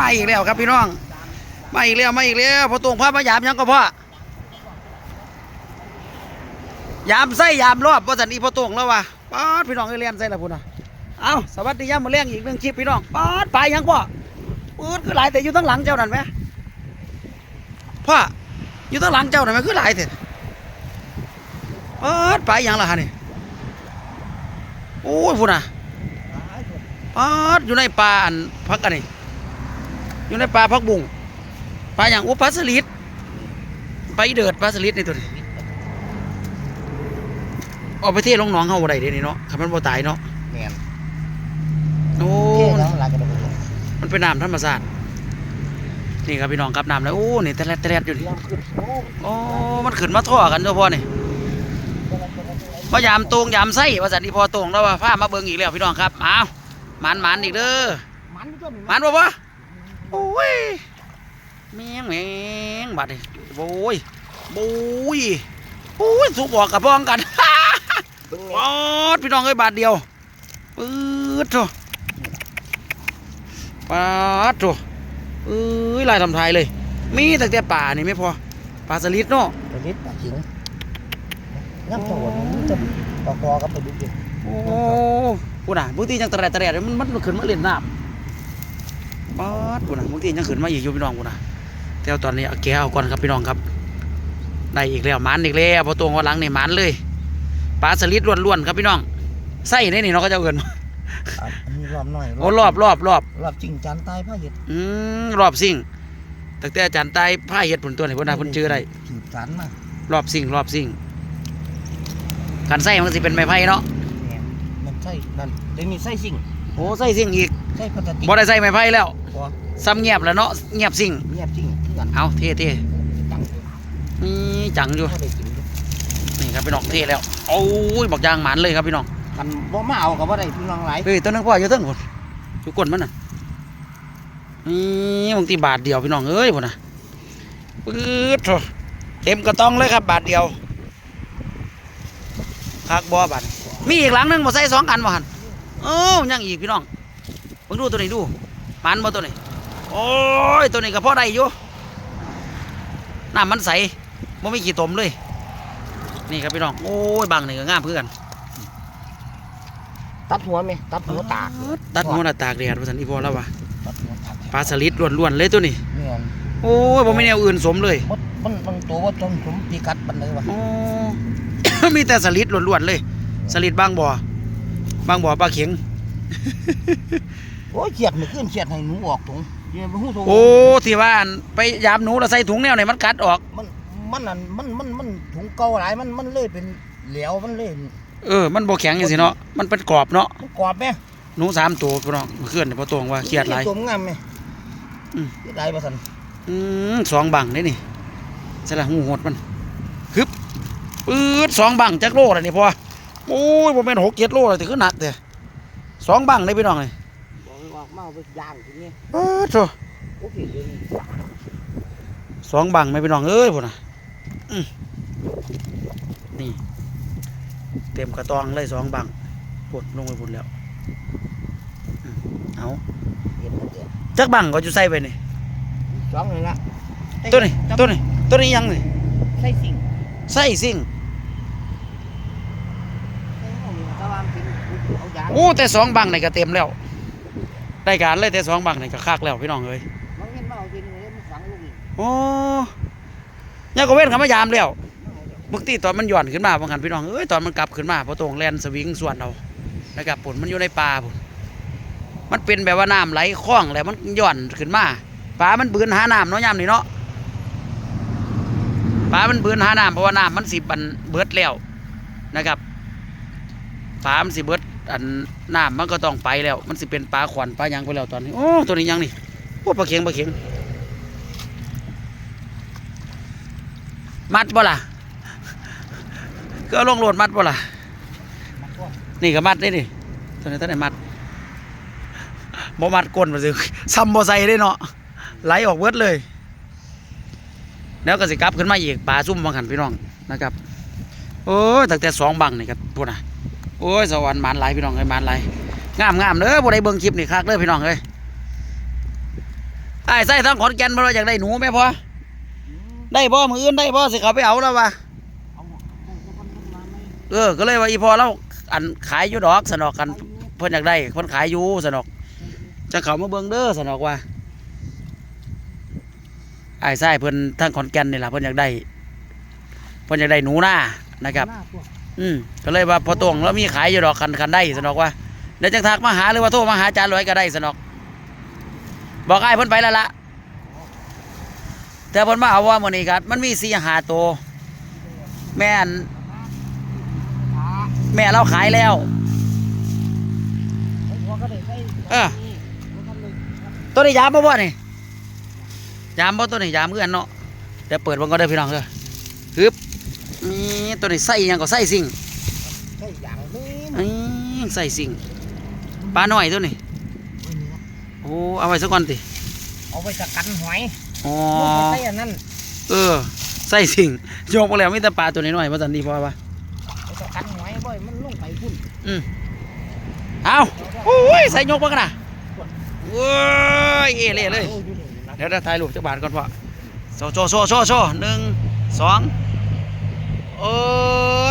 มาอีกแล้วครับพี่น้อง มาอีกแล้วมาอีกแล้วพอตรงพามายามยังก็พ่อยามไส้ยามรอบว่าสันนีพอตรงแล้ววะป๊าดพี่น้องเอเรียนไส้ละพุ่นอะเอาสวัสดียามมาเลี้ยงอีกหนึ่งคลิปพี่น้องป๊าดไปยังพ่อปืดคือหลายแต่อยู่ทั้งหลังเจ้านั่นไหมพ่ออยู่ทั้งหลังเจ้านั่นไหมคือหลายแต่ป๊าดไปยังล่ะฮะนี่โอ้ยพุ่นอะป๊าดอยู่ในป่าอันพักกันนี่ อยู่ในป่าพักบุงปลาอย่างอุปลาสลิดไปเดือดปลาสลิดในตัวนี้เอาไปเทลงหนองเฮาบ่ได้เด้นี่เนาะคันมันบ่ตายเนาะแม่นโอ้เท่แล้วหลายกระโดดมันเป็นน้ำธรรมชาตินี่ครับพี่น้องครับน้ำแล้วโอ้นี่แตะแลดแตะแลดอยู่นี่ยามขึ้นโอ้โอ้มันขึ้นมาท่อกันเจ้าพ่อนี่พยายามตรงยามไส้ว่าสันนี่พอตรงแล้วว่าพามาเบิ่งอีกแล้วพี่น้องครับเอาหมันหมันอีกเด้อมันก็มีหมันบ่วะโอ้ยแมงแมงบัดนี่โอ้ยโอ้ยโอ้ยสุกบอกกับพ้องกันเบิ่งปอดพี่น้องเอ้ยบาทเดียวปื๊ดโถปาดโถเอ้ยลายทำไทยเลย มีแต่แต่ป่านี่ไม่พอปลาสลิดเนาะปลาลิดปลาขิงน้ำโจรมันจะปลาคอกับปลาดุกอยู่โอ้กูน่ะบางทียังตะแรดตะแรดมันมันมันขึ้นมาเล่นน้ำ ปาดกูน่ะบางทียังขึ้นมาอีกอยู่พี่น้องกูน่ะแต่ว่าตอนนี้เอาแกเอาก่อนครับพี่น้องครับได้อีกแล้วหมันอีกแล้วพอตัวหัวหลังนี่หมันเลยปลาสลิดล้วนๆครับพี่น้องไส้นี่นี่เนาะก็จะเอาเงินอะอันนี้รอบหน่อยโอ้รอบรอบรอบรอบจริงจานตายผ้าเห็ดอืมรอบสิ่งตั้งแต่อาจารย์ตายผ้าเห็ดผลตัวไหนพวกนั้นเพิ่นชื่ออะไรถือสารมารอบสิ่งรอบสิ่งการไส้มันก็สิเป็นไม้ไผ่เนาะแม่นมันใช่นั่นได้มีไส้สิ่ง โอ้ไส้สิ่งอีกไส้พลาสติกบ่ได้ใส่ไม้ไผ่แล้วบ่ซ้ำเงียบแล้วเนาะเงียบสิ่งเงียบจริงคือกันเอาเท่เท่จังนี่จังอยู่ถ้าได้กินอยู่นี่ครับพี่น้องเท่แล้วโอ้ยบอกยางหมันเลยครับพี่น้องมันบ่มาเอากับว่าได้พี่น้องหลายเฮ้ยตัวนึงพ่ออยู่เทั้งหมดอยู่ก้นมันน่ะนี่บางทีบาทเดียวพี่น้องเอ้ยพุ่นน่ะปื๊ดโถเต็มกระต้องเลยครับ บาทเดียวคักบ่บาทมีอีกหลังหนึงบ่ใส่สองอันบ่หัน โอ้ยังอีกพี่น้องเบิ่งดูตัวนี้ดูมันบ่ตัวนี้โอ้ยตัวนี้ก็พอได้อยู่น้ำมันใสบ่มีขี้ตมเลย นี่ครับพี่น้องโอ้ยบางนี่ก็งามเพื่อนตัดหัวไหมตัดหัวตากตัดหัวหน้าตากแดดว่าสันอีพอแล้ววะตัดหัวตากปลาสลิดล้วนๆเลยตัวนี้แม่นโอ้ยผมไม่แนวอื่นสมเลยมันมันมันตัวว่าจนผมปีกัดบันไดวะโอ้มีแต่สลิดล้วนๆเลย สลิดบางบ่อ บางบ่อปลาเข็ง โอ้ยเขียดไม่ขึ้นเขียดให้หนูออกถุงเดี๋ยวไปหู้ถุงโอ้ที่ว่าอันไปยามหนูแล้วใส่ถุงแนวไหนมันกัดออก มันมันนั่นมันมันมันถุงเก่าหลายมันมันเลยเป็นเหลวมันเลยเออ มันบ่แข็งจังสิเนาะ มันเป็นกรอบเนาะ มันกรอบไหมหนูสามตัวพี่น้องเมื่อคืนนี่พอตวงว่าเครียดหลาย ตัวมันงามไหมอืมเครียดหลายประสันอืมสองบังได้นี่ใช่ละหูหดมันฮึบปืดสองบังจักโลแล้วนี่พอ โอ้ยผมเป็นหกเจ็ดโลเลยถึงขึ้นหนักเด้สองบังเลยพี่น้องเลยบอกให้ออกมาเอาไปย่างทีนี้เออโถโอเคเลยสองบังไม่พี่น้องเอ้ยพุ่นน่ะอื้อนี่ เต็มกระตองเลยสองบังปวดลงไปพุ่นแล้วอื้อเอาเห็นมันเดียวจักบังก็จะใส่ไปนี่สองเลยละตัวนี้ตัวนี้ตัวนี้ยังนี่ใส่สิ่ง ใส่สิ่ง ใส่เอานี่ตะวันเป็นเอายาง โอ้แต่สองบังนี่ก็เต็มแล้วได้การเลยแต่สองบังนี่ก็คักแล้วพี่น้องเอ้ยมันเห็นมาเอาดินเลยมันฝังลงอีกโอ้ยากก็เว้นคำว่ายามแล้วบางทีตอนมันหย่อนขึ้นมาบางหันพี่น้องเอ้ยตอนมันกลับขึ้นมาพอตรงแลนสวิงส่วนเอานะครับผลมันอยู่ในป่าพุ่นมันเป็นแบบว่าน้ำไหลคล่องแล้วมันหย่อนขึ้นมาปลามันบืนหาน้ำเนาะยามนี่เนาะปลามันบืนหาน้ำเพราะว่าน้ำมันสิบันเบิดแล้วนะครับปลามันสิเบิด อันน้ำมันก็ต้องไปแล้ว มันสิเป็นปลาขวัญปลายังไปแล้วตอนนี้โอ้ตัวนี้ยังนี่โอ้ปลาเข็งปลาเข็งมัดบ่ล่ะก็ลงโหลดมัดบ่ล่ะนี่ก็มัดได้นี่ตัวนี้ตัวไหนมัดบ่มัดก้นมาสิซ้ำบ่ใส่ได้เนาะไหลออกเบิดเลย แล้วก็สิกลับขึ้นมาอีกปลาซุ่มบางหันพี่น้องนะครับโอ้ตั้งแต่สองบังนี่ครับพวกน่ะ โอ้ยสวรรค์มานหลพี่น้องเอ้ยมานหลงามงามเด้อบ่ได้เบิ่งคลิปนี่คักเด้อพี่น้องเอ้ยไอ้ายใส่ทั้งขอนแก่นบ่ว่าอยากได้หนูไหมพ่อได้บ่อมืออื่นได้บ่อสิเขาไปเอาแล้ววะเออก็เลยว่าอีพ่อเราอันขายอยู่ดอกสนอกกันเพิ่นอยากได้เพิ่นขายอยู่สนอก จะเขามาเบิ่งเด้อสนอกว่าไอ้ายใส่เพิ่อนทั้งขอนแก่นนี่ล่ะเพิ่นอยากได้เพิ่นอยากได้หนูนานะครับ อืมก็เลยว่าพอตรงแล้วมีขายอยู่ดอกคันคันได้สนอกว่าเดี๋ยวจังทักมาหาหรือว่าโทรมาหาอาจารย์ลอยก็ได้สนอก บอกไอ้เพิ่นไปแล้วละแต่เพิ่นมาเอาว่ามื้อนี้ครับมันมีสี่หาตัวแม่นแม่เราขายแล้วไอ้หัวก็ได้ใส่เออนี่หัวก็เบตัวนี้ยามบ่บ่นี่ยามบ่ตัวนี้ยามคือนเนาะเดี๋ยวเปิดเบิ่งก็ได้พี่น้องเด้อฮึบ นี่ตัวนี้ใส่อิหยังก็ใส่สิ่งใส่อย่างนี้นี่ใส่สิ่งปลาหน่อยตัวนี้ไว้นี่ครับโอ้เอาไว้สักก่อนติเอาไปสกัดหอยอ๋อลูกไปใส่อันนั้นเออใส่สิ่งโยกมาแล้วมีแต่ปลาตัวน้อยๆมาสันดีพอปะไปสกัดหอยบ่อยมันลงไปพุ่นเอาโอ้ยใส่ยกมากันนะเว้ยเอเล่เลยโอ้อยู่นี่นะเดี๋ยวเราถ่ายรูปจักบาทก่อนพ่อโชว์โชว์โชว์โชว์โชว์หนึ่งสอง โอ้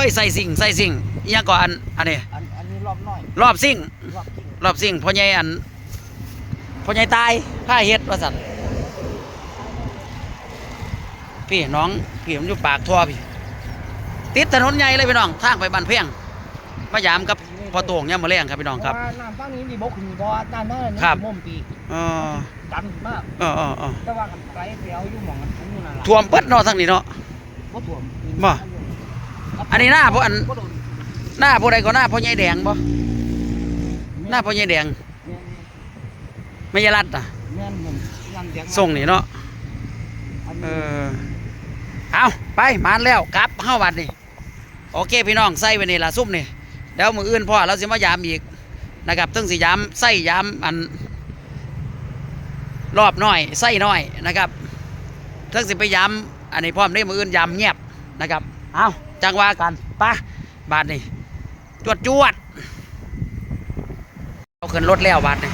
ยใส่สิ่งใส่สิ่งอิหยังก่อนอันอันนี้อันอันนี้รอบน้อยรอบสิ่ง รอบจริงรอบสิ่งพ่อใหญ่อันพ่อใหญ่ตายผ้าเฮ็ดว่าสันพี่น้องพี่มันอยู่ปากท่อพี่ติดถนนใหญ่เลยพี่น้องทางไปบ้านเพียงมายามกับพ่อโต่งย่ามมาแรงครับพี่น้องครับ เพาะว่าน้ำฝั่งนี้มีบกขึ้นบ่ด้านหน้านี่ครับมุมปีกเออดันมาก เออเออเออแต่ว่ากันไกลไปเอาอยู่หม่องกันทุ่งอยู่นั่นล่ะท่วมเปิดเนาะทางนี้เนาะ บ่ท่วมบ่ อันนี้หน้าพวกอันบ่โดนหน้าผู้ใดก็หน้าพ่อใหญ่แดงบ่หน้าพ่อใหญ่แดงแม่นไม่ยรัดอะแม่นผมยันเสียงส่งนี่เนาะอันเอนี้อเอาไปมานแล้วกลับเฮาบัดนี่โอเคพี่น้องใส่ไว้นี่ล่ะซุ่มนี่เดี๋ยวมื้ออื่นพ่อเราสิมายามอีกนะครับตึงสิยามใส่ยามอัน รอบน้อยใส่น้อยนะครับตึงสิไปยามอันนี้พร้อมได้มื้ออื่นยามเงียบนะครับเอา จังว่ากันไปบาดนี่จวดจวดเอาขึ้นรถแล้วบาดนี่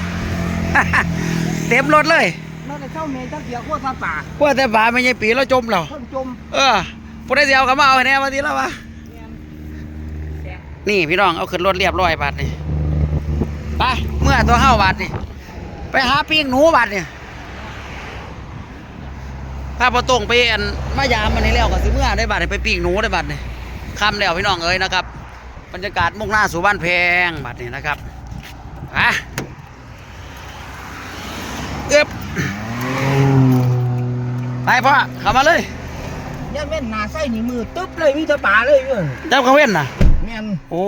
เต็มรถเลยนั่นน่ะเจ้าเมย์จักเดียวโคตรป่าว่าแต่บาไม่ใช่ปีแล้วจมแล้วเพิ่นจมเออผู้ได้เสียวก็มาเอาให้แน่มาทีแล้ววะแม่นแดงนี่พี่น้องเอาขึ้นรถเรียบร้อยบาทนี่ไปเมื่อตัวเฮาบาทนี่ไปหาปิ้งหนูบาทนี่ถ้าพอตรงไปอันมายามมันนี่แล้วก็สิเมื่อได้บาทนี่ไปปิ้งหนูได้บาทนี่ คำแล้วพี่น้องเอ้ยนะครับ บรรยากาศมุ่งหน้าสู่บ้านแพงบาทนี่นะครับอะเอ๊บไปพ่อเข้ามาเลยยันแม่นหน้าไส้นี่มือตึ๊บเลยมีแต่ป่าเลยเว้ยเจ้าเขาเว้นน่ะแม่นโอ้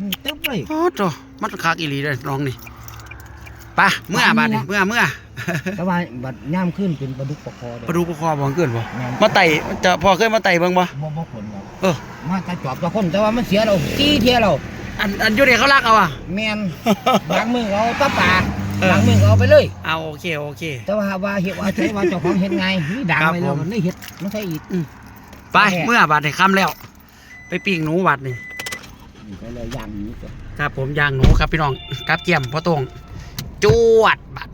มือตึ๊บเลยโอ้โตมันคักอีหลีเลยน้องนี่ไปเมื่อบ้าบานดนี้นี่นะเมื่อเมื่อ แต่ว่าบัดย่ามขึ้นเป็นปลาดุกปลาคอเด้มาดูประคอบ่เกินบ่แม่น มาไต่จะพอเคยมาไต่เบิ่งบ่บ่บ่ผลครับเออมาตาจอบตะคนแต่ว่ามันเสียเราจี้เทียเราอันอันอยู่นี่เขารักเอาอะ แม่น บางมือเอาตะป่าเออ บางมือเอาไปเลย เอาโอเคโอเค แต่ว่าว่าเฮ็ดว่าใช้ว่าเจ้าของเฮ็ดไงนี่ดังครับไปแล้วผม มันเลยเฮ็ดไม่ใช่อีก ไปแม่เมื่อบาดนี่ค่ำแล้ว ไปปิ้งหนูบาดนี่ไปเลยย่างนี้ก็ครับผมย่างหนูครับพี่น้องกับเกียมพ่อตรงจวดบาด